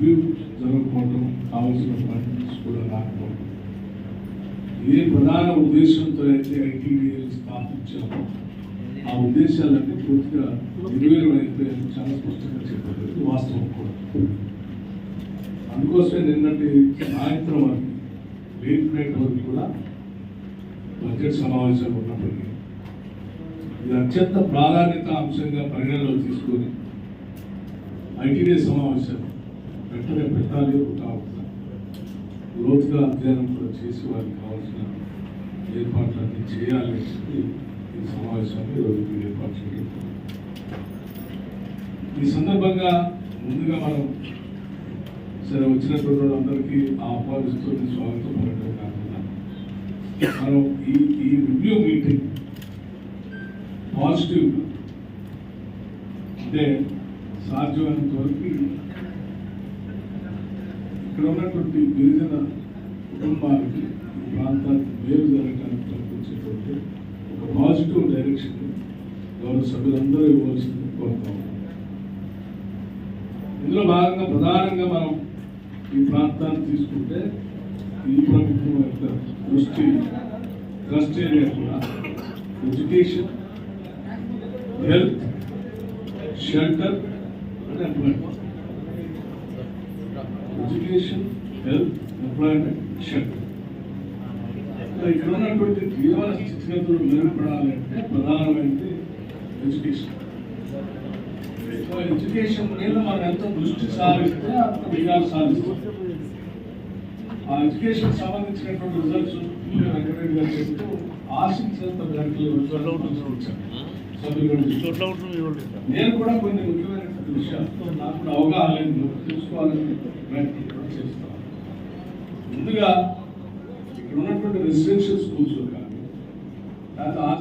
Review జరగకపోవడం కావాల్సిన funds కూడా రాకపోవడం ఏ ప్రధాన ఉద్దేశంతో అయితే ఐటీడీఎల్ స్థాపించామో ఆ ఉద్దేశాలన్నీ పూర్తిగా నిర్వీర్యం అయిపోయాయని చాలా స్పష్టంగా చెప్పారు వాస్తవం కూడా. అందుకోసమే నిన్నటి సాయంత్రం వరకు లేట్ నైట్ వరకు కూడా బడ్జెట్ సమావేశాలు ఉన్నప్పటికీ ఇది అత్యంత ప్రాధాన్యత అంశంగా పరిగణలో తీసుకొని ఐటీడీ సమావేశాలు వెంటనే పెట్టాలి కాకుండా లోతుగా అధ్యయనం కూడా చేసి వారికి కావాల్సిన ఏర్పాట్లన్నీ చేయాలి అని చెప్పి ఈ సమావేశాన్ని ఈరోజు మీరు ఏర్పాటు చేయడం ఈ సందర్భంగా ముందుగా మనం సరే వచ్చినటువంటి వాళ్ళందరికీ ఆహ్వానిస్తూ స్వాగతం పడటం కాకుండా మనం ఈ ఈ రివ్యూ మీటింగ్ పాజిటివ్ అంటే సాధ్యమైనంత వరకు ఇక్కడ ఉన్నటువంటి గిరిజన కుటుంబానికి ఈ ప్రాంతానికి మేలు జరగడానికి కల్పించేటువంటి ఒక పాజిటివ్ డైరెక్షన్ గౌరవ సభ్యులందరూ ఇవ్వాల్సింది కోరుతా ఇందులో భాగంగా ప్రధానంగా మనం ఈ ప్రాంతాన్ని తీసుకుంటే ఈ ప్రభుత్వం యొక్క దృష్టి ట్రస్ట్ లేకుండా education health shelter and employment education health employment shelter ఇక్కడ ఉన్నటువంటి జీవన స్థితిగతులు మెరుగుపడాలంటే ప్రధానమైనది ఎడ్యుకేషన్ ఎడ్యుకేషన్ మీద మనం ఎంత దృష్టి సారిస్తే అంత విజయాలు సాధిస్తాం. ఆ ఎడ్యుకేషన్ సంబంధించినటువంటి రిజల్ట్స్ వెంకటరెడ్డి గారు చెప్తూ ఆశించినంత మేరకు రిజల్ట్ చోట్ల నేను కూడా కొన్ని ముఖ్యమైనటువంటి విషయాలతో నాకు అవగాహన లేదు తెలుసుకోవాలని ప్రయత్నం కూడా చేస్తాను. ముందుగా ఇక్కడ ఉన్నటువంటి రెసిడెన్షియల్ స్కూల్స్ కానీ లేకపోతే